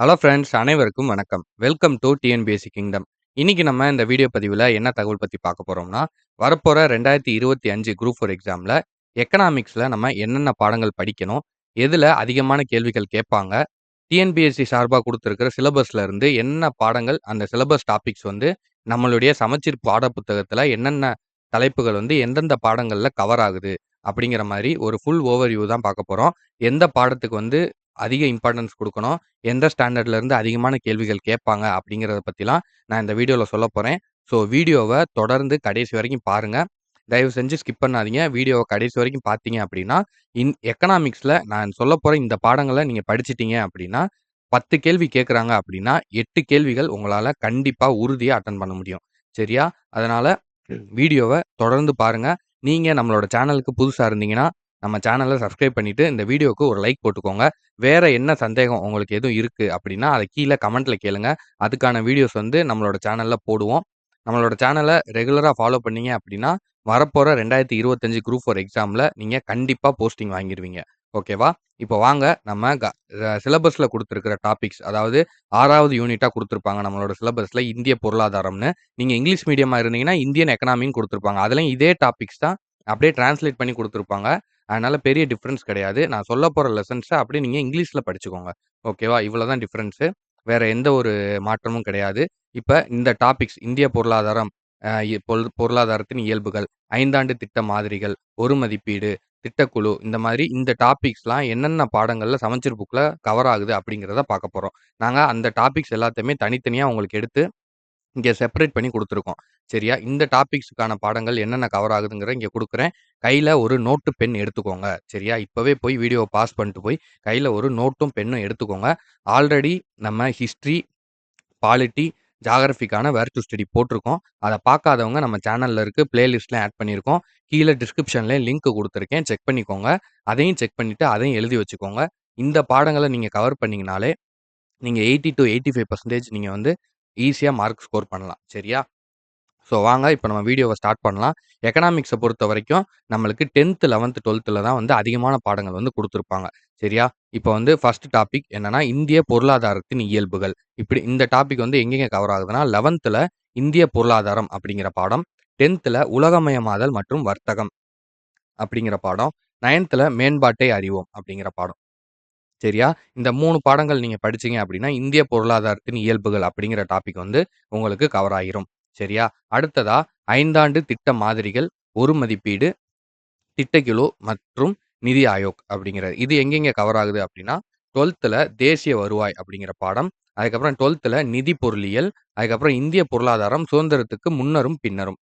Hello friends அனைவருக்கும் வணக்கம். Welcome to TNPSC kingdom இன்னைக்கு நம்ம இந்த வீடியோ பதிவில் என்ன தகவல் பற்றி பார்க்க போகிறோம்னா வரப்போகிற ரெண்டாயிரத்தி இருபத்தி அஞ்சு குரூப் ஃபோர் எக்ஸாமில் எக்கனாமிக்ஸில் நம்ம என்னென்ன பாடங்கள் படிக்கணும் எதில் அதிகமான கேள்விகள் கேட்பாங்க டிஎன்பிஎஸ்சி சார்பாக கொடுத்துருக்கிற சிலபஸில் இருந்து என்ன பாடங்கள் அந்த சிலபஸ் டாபிக்ஸ் வந்து நம்மளுடைய சமச்சீர் பாட புத்தகத்தில் என்னென்ன தலைப்புகள் வந்து எந்தெந்த பாடங்களில் கவர் ஆகுது அப்படிங்கிற மாதிரி ஒரு ஃபுல் ஓவர்வியூ தான் பார்க்க போகிறோம் எந்த பாடத்துக்கு வந்து அதிக இம்பார்ட்டன்ஸ் கொடுக்கணும். எந்த ஸ்டாண்டர்ட்ல இருந்து அதிகமான கேள்விகள் கேட்பாங்க அப்படிங்கிறத பற்றிலாம் நான் இந்த வீடியோவில் சொல்ல போகிறேன் ஸோ வீடியோவை தொடர்ந்து கடைசி வரைக்கும் பாருங்க. தயவு செஞ்சு ஸ்கிப் பண்ணாதீங்க. வீடியோவை கடைசி வரைக்கும் பார்த்தீங்க அப்படின்னா இன் எக்கனாமிக்ஸில் நான் சொல்ல போகிற இந்த பாடங்களை நீங்கள் படிச்சிட்டீங்க அப்படின்னா பத்து கேள்வி கேட்குறாங்க அப்படின்னா எட்டு கேள்விகள் உங்களால் கண்டிப்பாக உறுதியாக அட்டன் பண்ண முடியும். சரியா? அதனால் வீடியோவை தொடர்ந்து பாருங்க. நீங்கள் நம்மளோட சேனலுக்கு புதுசாக இருந்தீங்கன்னா நம்ம சேனலை சப்ஸ்கிரைப் பண்ணிவிட்டு இந்த வீடியோவுக்கு ஒரு லைக் போட்டுக்கோங்க. வேற என்ன சந்தேகம் உங்களுக்கு எதுவும் இருக்குது அப்படின்னா அதை கீழே கமெண்ட்டில் கேளுங்க. அதுக்கான வீடியோஸ் வந்து நம்மளோட சேனலில் போடுவோம். நம்மளோட சேனலை ரெகுலராக ஃபாலோ பண்ணீங்க அப்படின்னா வரப்போகிற ரெண்டாயிரத்தி இருபத்தஞ்சு குரூப் ஃபோர் எக்ஸாமில் நீங்கள் கண்டிப்பாக போஸ்டிங் வாங்கிடுவீங்க ஓகேவா இப்போ வாங்க நம்ம க சிலபஸில் கொடுத்துருக்கிற டாபிக்ஸ் அதாவது ஆறாவது யூனிட்டாக கொடுத்துருப்பாங்க நம்மளோட சிலபஸில் இந்திய பொருளாதாரம்னு. நீங்கள் இங்கிலீஷ் மீடியமாக இருந்தீங்கன்னா இந்தியன் எக்கனாமின்னு கொடுத்துருப்பாங்க. அதுலேயும் இதே டாபிக்ஸ் தான் அப்படியே டிரான்ஸ்லேட் பண்ணி கொடுத்துருப்பாங்க. அதனால பெரிய டிஃப்ரென்ஸ் கிடையாது. நான் சொல்ல போகிற லெசன்ஸை அப்படியே நீங்கள் இங்கிலீஷில் படிச்சுக்கோங்க. ஓகேவா இவ்வளோ தான் டிஃப்ரென்ஸு வேறு எந்த ஒரு மாற்றமும் கிடையாது. இப்போ இந்த டாபிக்ஸ் இந்திய பொருளாதாரம் பொருளாதாரத்தின் இயல்புகள் ஐந்தாண்டு திட்ட மாதிரிகள் ஒரு மதிப்பீடு திட்டக்குழு இந்த மாதிரி இந்த டாபிக்ஸ்லாம் என்னென்ன பாடங்களில் சமச்சீர் புக்கில் கவர் ஆகுது அப்படிங்கிறத பார்க்க போகிறோம் நாங்கள் அந்த டாபிக்ஸ் எல்லாத்தையுமே தனித்தனியாக உங்களுக்கு எடுத்து இங்கே செப்பரேட் பண்ணி கொடுத்துருக்கோம். சரியா? இந்த டாபிக்ஸுக்கான பாடங்கள் என்னென்ன கவர் ஆகுதுங்கிற இங்கே கொடுக்குறேன். கையில் ஒரு நோட்டு பென் எடுத்துக்கோங்க. சரியா? இப்போவே போய் வீடியோவை பாஸ் பண்ணிட்டு போய் கையில் ஒரு நோட்டும் பென்னும் எடுத்துக்கோங்க. ஆல்ரெடி நம்ம ஹிஸ்ட்ரி பாலிட்டி ஜாகிரபிக்கான வேர் டு ஸ்டடி போட்டிருக்கோம். அதை பார்க்காதவங்க நம்ம சேனலில் இருக்கு பிளேலிஸ்ட்லாம் ஆட் பண்ணியிருக்கோம். கீழே டிஸ்கிரிப்ஷன்லேயும் லிங்க் கொடுத்துருக்கேன். செக் பண்ணிக்கோங்க. அதையும் செக் பண்ணிவிட்டு அதையும் எழுதி வச்சுக்கோங்க. இந்த பாடங்களை நீங்கள் கவர் பண்ணிங்கனாலே நீங்கள் eighty to eighty five percentage நீங்கள் வந்து ஈஸியாக மார்க் ஸ்கோர் பண்ணலாம். சரியா? ஸோ வாங்க இப்போ நம்ம வீடியோவை ஸ்டார்ட் பண்ணலாம். எக்கனாமிக்ஸை பொறுத்த வரைக்கும் நம்மளுக்கு டென்த்து லெவன்த்து டுவெல்த்தில் தான் வந்து அதிகமான பாடங்கள் வந்து கொடுத்துருப்பாங்க. சரியா? இப்போ வந்து ஃபர்ஸ்ட் டாபிக் என்னன்னா இந்திய பொருளாதாரத்தின் இயல்புகள். இப்படி இந்த டாபிக் வந்து எங்கெங்கே கவர் ஆகுதுன்னா லெவன்த்தில் இந்திய பொருளாதாரம் அப்படிங்கிற பாடம் டென்த்தில் உலகமயமாதல் மற்றும் வர்த்தகம் அப்படிங்கிற பாடம் நைன்த்தில் மேம்பாட்டை அறிவோம் அப்படிங்கிற பாடம். சரியா? இந்த மூணு பாடங்கள் நீங்கள் படிச்சீங்க அப்படின்னா இந்திய பொருளாதாரத்தின் இயல்புகள் அப்படிங்கிற டாபிக் வந்து உங்களுக்கு கவர் ஆயிரும். சரியா? அடுத்ததா ஐந்தாண்டு திட்ட மாதிரிகள் ஒரு மதிப்பீடு திட்டக்குழு மற்றும் நிதி ஆயோக் அப்படிங்கிறது இது எங்கெங்க கவர் ஆகுது அப்படின்னா டுவெல்த்தில் தேசிய வருவாய் அப்படிங்கிற பாடம் அதுக்கப்புறம் டுவெல்த்தில் நிதி பொருளியல் அதுக்கப்புறம் இந்திய பொருளாதாரம் சுதந்திரத்துக்கு முன்னரும் பின்னரும்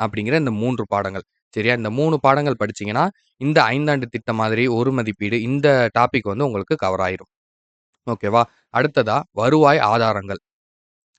அப்படிங்கிற இந்த மூன்று பாடங்கள். சரியா இந்த மூணு பாடங்கள் படிச்சீங்கன்னா இந்த ஐந்தாண்டு திட்டம் மாதிரி ஒரு மதிப்பீடு இந்த டாபிக் வந்து உங்களுக்கு கவர் ஆயிரும். ஓகேவா? அடுத்ததா வருவாய் ஆதாரங்கள்.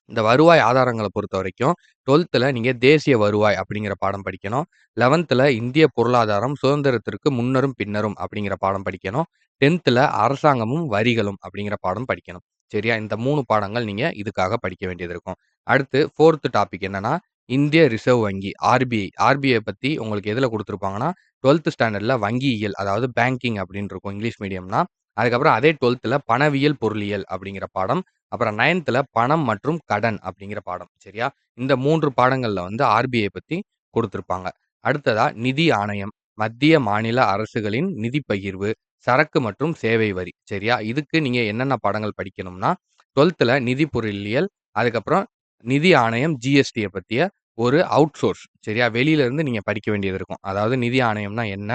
இந்த வருவாய் ஆதாரங்களை பொறுத்த வரைக்கும் டுவெல்த்தில் நீங்கள் தேசிய வருவாய் அப்படிங்கிற பாடம் படிக்கணும். லெவன்த்தில் இந்திய பொருளாதாரம் சுதந்திரத்திற்கு முன்னரும் பின்னரும் அப்படிங்கிற பாடம் படிக்கணும். டென்த்தில் அரசாங்கமும் வரிகளும் அப்படிங்கிற பாடம் படிக்கணும். சரியா? இந்த மூணு பாடங்கள் நீங்கள் இதுக்காக படிக்க வேண்டியது இருக்கும். அடுத்து ஃபோர்த்து டாபிக் என்னன்னா இந்திய ரிசர்வ் வங்கி ஆர்பிஐ ஆர்பிஐ பற்றி உங்களுக்கு எதில் கொடுத்துருப்பாங்கன்னா டுவெல்த் ஸ்டாண்டர்டில் வங்கியியல் அதாவது பேங்கிங் அப்படின்னு இருக்கும் இங்கிலீஷ் மீடியம்னா அதுக்கப்புறம் அதே டுவெல்த்தில் பணவியல் பொருளியல் அப்படிங்கிற பாடம் அப்புறம் நைன்த்தில் பணம் மற்றும் கடன் அப்படிங்கிற பாடம் சரியா? இந்த மூன்று பாடங்களில் வந்து ஆர்பிஐ பற்றி கொடுத்துருப்பாங்க. அடுத்ததா நிதி ஆணையம் மத்திய மாநில அரசுகளின் நிதி பகிர்வு சரக்கு மற்றும் சேவை வரி சரியா? இதுக்கு நீங்கள் என்னென்ன பாடங்கள் படிக்கணும்னா டுவெல்த்தில் நிதி பொருளியல் அதுக்கப்புறம் நிதி ஆணையம் ஜிஎஸ்டியை பற்றிய ஒரு அவுட் சோர்ஸ் சரியா? வெளியிலேருந்து நீங்கள் படிக்க வேண்டியது இருக்கும். அதாவது நிதி ஆணையம்னா என்ன?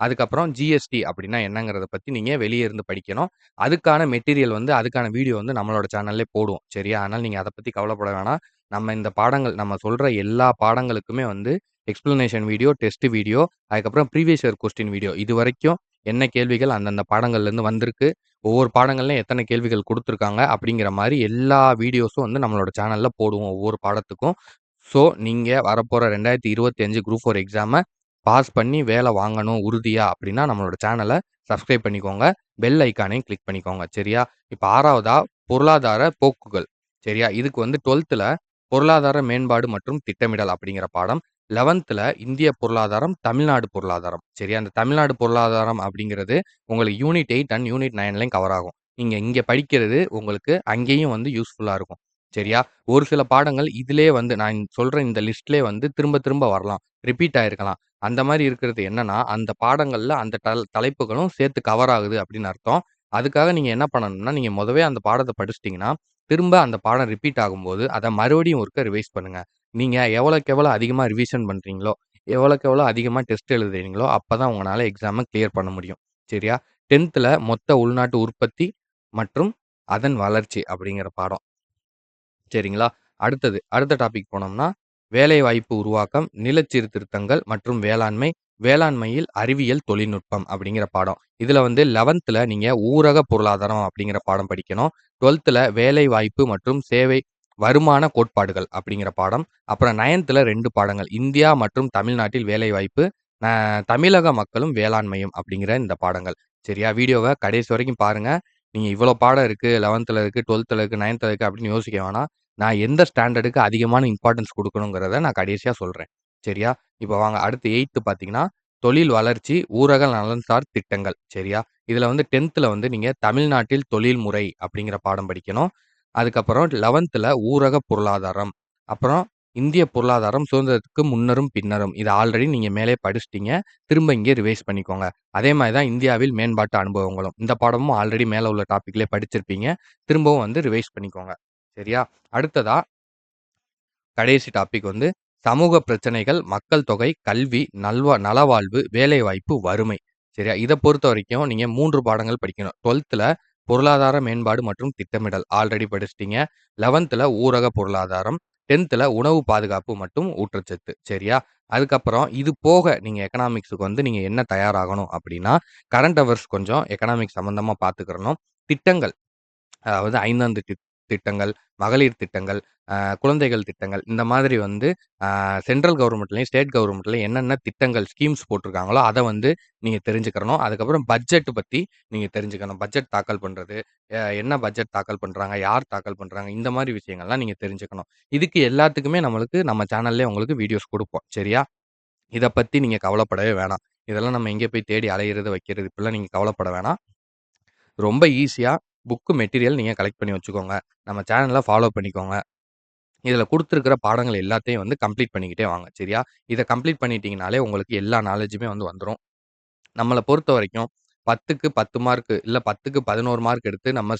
அதுக்கப்புறம் ஜிஎஸ்டி அப்படின்னா என்னங்கிறத பற்றி நீங்கள் வெளியே இருந்து படிக்கணும். அதுக்கான மெட்டீரியல் வந்து அதுக்கான வீடியோ வந்து நம்மளோட சேனல்லே போடுவோம். சரியா? அதனால் நீங்கள் அதை பற்றி கவலைப்பட வேணாம். நம்ம இந்த பாடங்கள் நம்ம சொல்கிற எல்லா பாடங்களுக்குமே வந்து எக்ஸ்பிளனேஷன் வீடியோ டெஸ்ட் வீடியோ அதுக்கப்புறம் ப்ரீவியஸ் இயர் கொஸ்டின் வீடியோ இது வரைக்கும் என்ன கேள்விகள் அந்தந்த பாடங்கள்லேருந்து வந்திருக்கு ஒவ்வொரு பாடங்கள்லையும் எத்தனை கேள்விகள் கொடுத்துருக்காங்க அப்படிங்கிற மாதிரி எல்லா வீடியோஸும் வந்து நம்மளோட சேனலில் போடுவோம் ஒவ்வொரு பாடத்துக்கும். ஸோ நீங்கள் வரப்போகிற ரெண்டாயிரத்தி இருபத்தி அஞ்சு குரூப் ஃபோர் எக்ஸாமை பாஸ் பண்ணி வேலை வாங்கணும் உறுதியா அப்படின்னா நம்மளோட சேனலை சப்ஸ்கிரைப் பண்ணிக்கோங்க பெல் ஐக்கானையும் கிளிக் பண்ணிக்கோங்க சரியா? இப்போ ஆறாவதா பொருளாதார போக்குகள் சரியா? இதுக்கு வந்து டுவெல்த்தில் பொருளாதார மேம்பாடு மற்றும் திட்டமிடல் அப்படிங்கிற பாடம் லெவன்த்தில் இந்திய பொருளாதாரம் தமிழ்நாடு பொருளாதாரம் சரி அந்த தமிழ்நாடு பொருளாதாரம் அப்படிங்கிறது உங்களுக்கு யூனிட் எயிட் அண்ட் யூனிட் நைன்லையும் கவர் ஆகும் நீங்கள் இங்கே படிக்கிறது உங்களுக்கு அங்கேயும் வந்து யூஸ்ஃபுல்லாக இருக்கும். சரியா? ஒரு சில பாடங்கள் இதிலே வந்து நான் சொல்கிற இந்த லிஸ்ட்லேயே வந்து திரும்ப திரும்ப வரலாம். ரிப்பீட் ஆகிருக்கலாம் அந்த மாதிரி இருக்கிறது என்னன்னா, அந்த பாடங்களில் அந்த தல தலைப்புகளும் சேர்த்து கவர் ஆகுது அப்படின்னு அர்த்தம். அதுக்காக நீங்கள் என்ன பண்ணணும்னா, நீங்கள் மொதவே அந்த பாடத்தை படிச்சிட்டிங்கன்னா திரும்ப அந்த பாடம் ரிப்பீட் ஆகும்போது, அதை மறுபடியும் ஒருக்க ரிவைஸ் பண்ணுங்கள் நீங்கள் எவ்வளோக்கு எவ்வளோ அதிகமாக ரிவிஷன் பண்ணுறீங்களோ எவ்வளோக்கு எவ்வளோ அதிகமாக டெஸ்ட் எழுதுறீங்களோ, அப்போ தான் உங்களால் எக்ஸாமை கிளியர் பண்ண முடியும். சரியா? 10த்ல மொத்த உள்நாட்டு உற்பத்தி மற்றும் அதன் வளர்ச்சி அப்படிங்கிற பாடம். சரிங்களா? அடுத்தது, அடுத்த டாபிக் போனோம்னா, வேலைவாய்ப்பு உருவாக்கம், நிலச்சீர்திருத்தங்கள் மற்றும் வேளாண்மை, வேளாண்மையில் அறிவியல் தொழில்நுட்பம் அப்படிங்கிற பாடம். இதில் வந்து லெவன்த்தில் நீங்கள் ஊரக பொருளாதாரம் அப்படிங்கிற பாடம் படிக்கணும். 12த்ல வேலைவாய்ப்பு மற்றும் சேவை வருமான கோட்பாடுகள் அப்படிங்கிற பாடம். அப்புறம் 9த்ல 2 பாடங்கள். இந்தியா மற்றும் தமிழ்நாட்டில் வேலைவாய்ப்பு, தமிழக மக்களும் வேளாண்மையும் அப்படிங்கிற இந்த பாடங்கள். சரியா? வீடியோவை கடைசி வரைக்கும் பாருங்கள் நீங்கள் இவ்வளோ பாடம் இருக்குது லெவன்த்தில் இருக்குது டுவெல்த்தில் இருக்குது நைன்த்தில் இருக்குது அப்படின்னு யோசிக்க வேணாம். நான் எந்த ஸ்டாண்டர்டுக்கு அதிகமான இம்பார்ட்டன்ஸ் கொடுக்கணுங்கிறத நான் கடைசியாக சொல்கிறேன் சரியா? இப்போ வாங்க அடுத்து எயித்து பார்த்தீங்கன்னா, தொழில் வளர்ச்சி, ஊரக நலன்சார் திட்டங்கள். சரியா? இதில் வந்து 10த்ல வந்து நீங்கள் தமிழ்நாட்டில் தொழில்முறை அப்படிங்கிற பாடம் படிக்கணும். அதுக்கப்புறம் 11த்ல ஊரக பொருளாதாரம். அப்புறம் இந்திய பொருளாதாரம் சுதந்திரத்துக்கு முன்னரும், பின்னரும். இது ஆல்ரெடி நீங்கள் மேலே படிச்சுட்டீங்க. திரும்ப இங்கே ரிவைஸ் பண்ணிக்கோங்க. அதே மாதிரி தான் இந்தியாவில் மேம்பாட்டு அனுபவங்களும். இந்த பாடமும் ஆல்ரெடி மேலே உள்ள டாப்பிக்லேயே படிச்சிருப்பீங்க. திரும்பவும் வந்து ரிவைஸ் பண்ணிக்கோங்க. சரியா? அடுத்ததா கடைசி டாபிக் வந்து சமூக பிரச்சனைகள், மக்கள் தொகை, கல்வி, நல்வா நலவாழ்வு, வேலைவாய்ப்பு, வறுமை. சரியா? இதை பொறுத்த வரைக்கும் நீங்கள் மூன்று பாடங்கள் படிக்கணும். 12த்ல பொருளாதார மேம்பாடு மற்றும் திட்டமிடல் ஆல்ரெடி படிச்சிட்டீங்க லெவன்த்தில் ஊரக பொருளாதாரம், 10த்ல உணவு பாதுகாப்பு மற்றும் ஊட்டச்சத்து. சரியா? அதுக்கப்புறம் இது போக நீங்கள் எக்கனாமிக்ஸ்க்கு வந்து நீங்கள் என்ன தயாராகணும் அப்படின்னா, கரண்ட் அவர்ஸ் கொஞ்சம் எக்கனாமிக்ஸ் சம்மந்தமாக பார்த்துக்கிறணும். திட்டங்கள் அதாவது ஐந்தாந்து திட்டங்கள், மகளிர் திட்டங்கள், குழந்தைகள் திட்டங்கள் இந்த மாதிரி வந்து சென்ட்ரல் கவர்மெண்ட்லேயும் ஸ்டேட் கவர்மெண்ட்லேயும் என்னென்ன திட்டங்கள், ஸ்கீம்ஸ் போட்டிருக்காங்களோ, அதை வந்து நீங்கள் தெரிஞ்சுக்கிறணும். அதுக்கப்புறம் பட்ஜெட் பற்றி நீங்கள் தெரிஞ்சுக்கணும். பட்ஜெட் தாக்கல் பண்ணுறது என்ன பட்ஜெட் தாக்கல் பண்ணுறாங்க யார் தாக்கல் பண்ணுறாங்க இந்த மாதிரி விஷயங்கள்லாம் நீங்கள் தெரிஞ்சுக்கணும். இதுக்கு எல்லாத்துக்குமே நம்மளுக்கு நம்ம சேனல்லே உங்களுக்கு வீடியோஸ் கொடுப்போம் சரியா? இதை பற்றி நீங்கள் கவலைப்படவே வேணாம். இதெல்லாம் நம்ம எங்கே போய் தேடி அலையிறது, வைக்கிறது இப்படிலாம் நீங்கள் கவலைப்பட வேணாம். ரொம்ப ஈஸியாக புக்கு மெட்டீரியல் நீங்கள் கலெக்ட் பண்ணி வச்சுக்கோங்க. நம்ம சேனல ஃபாலோ பண்ணிக்கோங்க. இதில் கொடுத்துருக்கிற பாடங்கள் எல்லாத்தையும் வந்து கம்ப்ளீட் பண்ணிக்கிட்டே வாங்க. சரியா? இதை கம்ப்ளீட் பண்ணிட்டீங்கனாலே உங்களுக்கு எல்லா நாலேஜுமே வந்து வந்துடும் நம்மளை பொறுத்த வரைக்கும் பத்துக்கு பத்து மார்க் இல்லை பத்துக்கு பதினோரு மார்க் எடுத்து நம்ம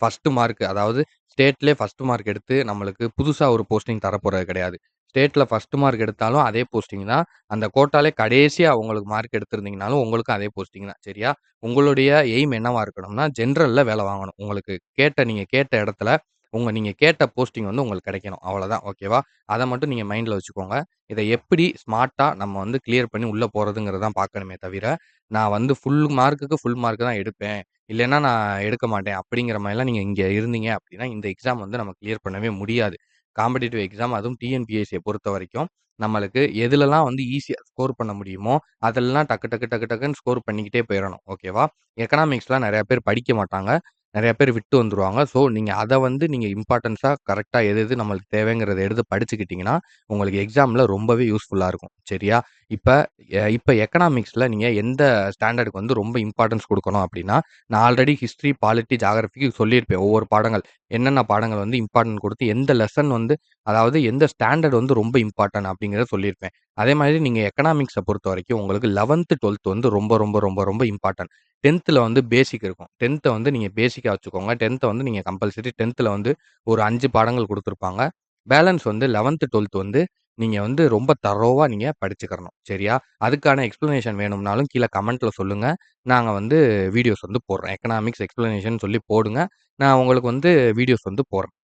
ஃபர்ஸ்ட் மார்க் அதாவது ஸ்டேட்லேயே ஃபர்ஸ்ட் மார்க் எடுத்து நம்மளுக்கு புதுசாக ஒரு போஸ்டிங் தரப்போகிறது கிடையாது. ஸ்டேட்டில் ஃபஸ்ட்டு மார்க் எடுத்தாலும் அதே போஸ்டிங் தான். அந்த கோட்டாலே கடைசியாக உங்களுக்கு மார்க் எடுத்திருந்தீங்கனாலும் உங்களுக்கும் அதே போஸ்டிங் தான். சரியா? உங்களுடைய எய்ம் என்னவாக இருக்கணும்னா, ஜென்ரலில் வேலை வாங்கணும். உங்களுக்கு கேட்ட நீங்கள் கேட்ட இடத்துல உங்க நீங்க கேட்ட போஸ்டிங் வந்து உங்களுக்கு கிடைக்கணும். அவ்வளோதான். ஓகேவா? அத மட்டும் நீங்க மைண்ட்ல வச்சுக்கோங்க. இத எப்படி ஸ்மார்ட்டா நம்ம வந்து கிளியர் பண்ணி உள்ள போறதுங்கிறத தான் பார்க்கணுமே தவிர, நான் வந்து ஃபுல் மார்க்குக்கு ஃபுல் மார்க் தான் எடுப்பேன். இல்லைன்னா நான் எடுக்க மாட்டேன். அப்படிங்கிற மாரிலாம் நீங்க இங்க இருந்தீங்க அப்படின்னா, இந்த எக்ஸாம் வந்து நம்ம கிளியர் பண்ணவே முடியாது. காம்படிட்டிவ் எக்ஸாம் அதுவும் டிஎன்பிஎஸ்சிய பொறுத்தவரைக்கும், நம்மளுக்கு எதுலலாம் வந்து ஈஸியா ஸ்கோர் பண்ண முடியுமோ, அதெல்லாம் டக்கு டக்கு டக்கு டக்குன்னு ஸ்கோர் பண்ணிக்கிட்டே போயிறணும். ஓகேவா? எக்கனாமிக்ஸ்லாம் நெறைய பேர் படிக்க மாட்டாங்க. நிறையா பேர் விட்டு வந்துருவாங்க. ஸோ, நீங்க அத வந்து நீங்க இம்பார்ட்டன்ஸா கரெக்ட்டா எது எது நம்மளுக்கு தேவைங்கிறத எடுத்து படிச்சுக்கிட்டீங்கன்னா, உங்களுக்கு எக்ஸாம்ல ரொம்பவே யூஸ்ஃபுல்லா இருக்கும். சரியா? இப்ப எ இப்ப எக்கனாமிக்ஸ்ல நீங்க எந்த ஸ்டாண்டர்டுக்கு வந்து ரொம்ப இம்பார்ட்டன்ஸ் குடுக்கணும் அப்படின்னா, நான் ஆல்ரெடி ஹிஸ்ட்ரி பாலிட்டி, ஜியோகிராஃபிக்கு சொல்லியிருப்பேன். ஒவ்வொரு பாடங்கள் என்னென்ன பாடங்கள் வந்து இம்பார்ட்டன்ட் குடுத்து, எந்த லெசன் வந்து அதாவது எந்த ஸ்டாண்டர்ட் வந்து ரொம்ப இம்பார்ட்டன்ட் அப்படிங்கிறத சொல்லியிருப்பேன். அதே மாதிரி நீங்க எக்கனாமிக்ஸ பொறுத்தவரைக்கும் உங்களுக்கு 11த், 12த் வந்து ரொம்ப ரொம்ப ரொம்ப ரொம்ப இம்பார்ட்டன்ட். 10த்ல வந்து பேசிக் இருக்கும். 10த்த வந்து நீங்க பேசிக்காக வச்சுக்கோங்க. 10த்த வந்து நீங்கள் கம்பல்சரி 10த்ல வந்து ஒரு அஞ்சு பாடங்கள் கொடுத்துருப்பாங்க பேலன்ஸ் வந்து 11த், 12த் வந்து நீங்கள் வந்து ரொம்ப தரோவாக நீங்கள் படிச்சுக்கிறணும். சரியா? அதுக்கான எக்ஸ்ப்ளனேஷன் வேணும்னாலும் கீழே கமெண்ட்டில் சொல்லுங்கள் நாங்கள் வந்து வீடியோஸ் வந்து போடுறோம். எக்கனாமிக்ஸ் எக்ஸ்ப்ளனேஷன் சொல்லி போடுங்க. நான் உங்களுக்கு வந்து வீடியோஸ் வந்து போடுறேன்.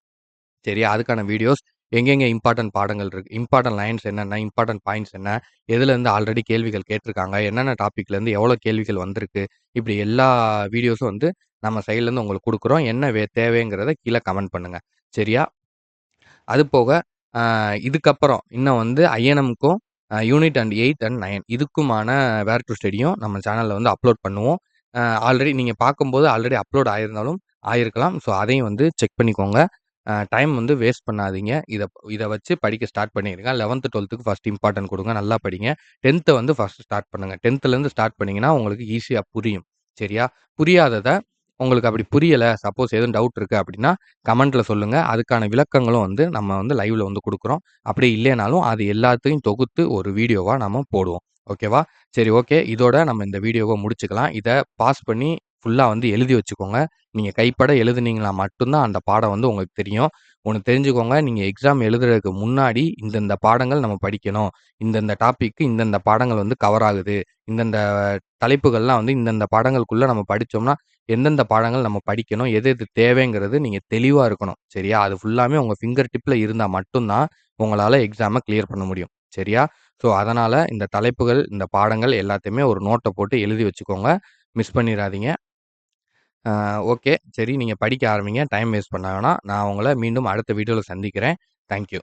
சரியா? அதுக்கான வீடியோஸ் எங்கெங்கே இம்பார்ட்டன்ட் பாடங்கள் இருக்கு, இம்பார்ட்டன்ட் லைன்ஸ் என்னென்ன, இம்பார்ட்டன்ட் பாயிண்ட்ஸ் என்ன, எதுலருந்து ஆல்ரெடி கேள்விகள் கேட்டிருக்காங்க, என்னென்ன டாப்பிக்லேருந்து எவ்வளோ கேள்விகள் வந்திருக்கு, இப்படி எல்லா வீடியோஸும் வந்து நம்ம சைட்லேருந்து உங்களுக்கு கொடுக்குறோம் என்ன வே தேவைங்கிறத கீழே கமெண்ட் பண்ணுங்கள் சரியா? அது போக இதுக்கப்புறம் இன்னும் வந்து ஐஎன்எம்க்கும் unit and eight and nine இதுக்குமான where to ஸ்டடியும் நம்ம சேனலில் வந்து அப்லோட் பண்ணுவோம். ஆல்ரெடி நீங்கள் பார்க்கும்போது ஆல்ரெடி அப்லோட் ஆயிருந்தாலும் ஆயிருக்கலாம். ஸோ, அதையும் வந்து செக் பண்ணிக்கோங்க. டைம் வந்து வேஸ்ட் பண்ணாதீங்க. இதை இதை வச்சு படிக்க ஸ்டார்ட் பண்ணிடுங்க லெவன்த்து டுவெல்த்துக்கு ஃபஸ்ட் இம்பார்ட்டன்ட் கொடுங்க நல்லா படிங்க. 10த்த வந்து ஃபஸ்ட் ஸ்டார்ட் பண்ணுங்க. 10த்லேருந்து ஸ்டார்ட் பண்ணிங்கன்னா உங்களுக்கு ஈஸியாக புரியும். சரியா? புரியாததை உங்களுக்கு அப்படி புரியலை சப்போஸ் எதுவும் டவுட் இருக்குது அப்படின்னா, கமெண்ட்டில் சொல்லுங்கள் அதுக்கான விளக்கங்களும் வந்து நம்ம வந்து லைவில் வந்து கொடுக்குறோம் அப்படி இல்லைனாலும் அது எல்லாத்தையும் தொகுத்து ஒரு வீடியோவாக நம்ம போடுவோம். ஓகேவா? சரி ஓகே. இதோட நம்ம இந்த வீடியோவை முடிச்சுக்கலாம். இதை பாஸ் பண்ணி ஃபுல்லாக வந்து எழுதி வச்சுக்கோங்க. நீங்கள் கைப்பட எழுதுனீங்கன்னா மட்டும்தான் அந்த பாடம் வந்து உங்களுக்கு தெரியும். ஒன்று தெரிஞ்சுக்கோங்க, நீங்கள் எக்ஸாம் எழுதுறதுக்கு முன்னாடி இந்தந்த பாடங்கள் நம்ம படிக்கணும். இந்தந்த டாப்பிக்கு இந்தந்த பாடங்கள் வந்து கவர் ஆகுது. இந்தந்த தலைப்புகள்லாம் வந்து இந்தந்த பாடங்களுக்குள்ளே நம்ம படித்தோம்னா எந்தெந்த பாடங்கள் நம்ம படிக்கணும், எது எது தேவைங்கிறது நீங்கள் தெளிவாக இருக்கணும். சரியா? அது ஃபுல்லாமே உங்கள் ஃபிங்கர் டிப்பில் இருந்தால் மட்டும்தான் உங்களால் எக்ஸாமை கிளியர் பண்ண முடியும். சரியா? ஸோ, அதனால் இந்த தலைப்புகள், இந்த பாடங்கள் எல்லாத்தையுமே ஒரு நோட்டை போட்டு எழுதி வச்சுக்கோங்க. மிஸ் பண்ணிடாதீங்க ஓகே. சரி நீங்கள் படிக்க ஆரம்பிங்க. டைம் வேஸ்ட் பண்ண வேணாம். நான் உங்களை மீண்டும் அடுத்த வீடியோவில் சந்திக்கிறேன். Thank you.